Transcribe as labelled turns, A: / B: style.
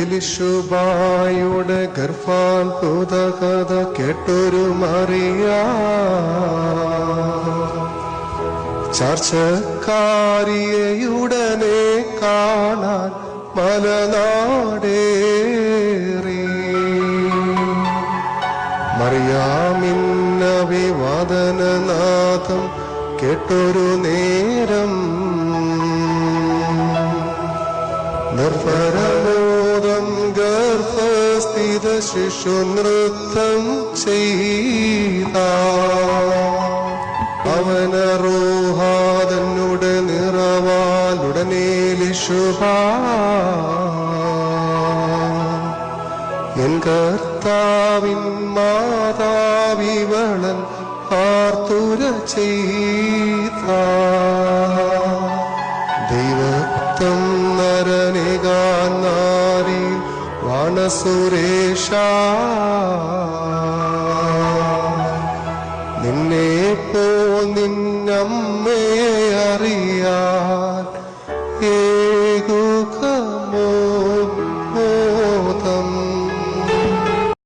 A: എലിശുബായുടെ ഗർഭാൽ കഥ കേട്ടൊരു മറിയ. ചർച്ചക്കാരിയുടനെ കാണാൻ മലനാടേറി. മറിയാമിന്ന വിവാദനനാഥം കേട്ടൊരു നേരം. നിർഭരബോധം ഗർഭസ്ഥിത ശിശു നൃത്തം ചെയ്ത അവനറോഹാതന്നുടെ നിറവാലുടനെ ലിശുഭ. എൻ കർത്താവിൻ മാതാവിവളൻ ആർത്തുര ചെയ്ത. ദൈവത്തം നരനെ നാരി സുരേഷ. നിന്നെ പോ നിന്നമ്മയെ അറിയാൻ ഏ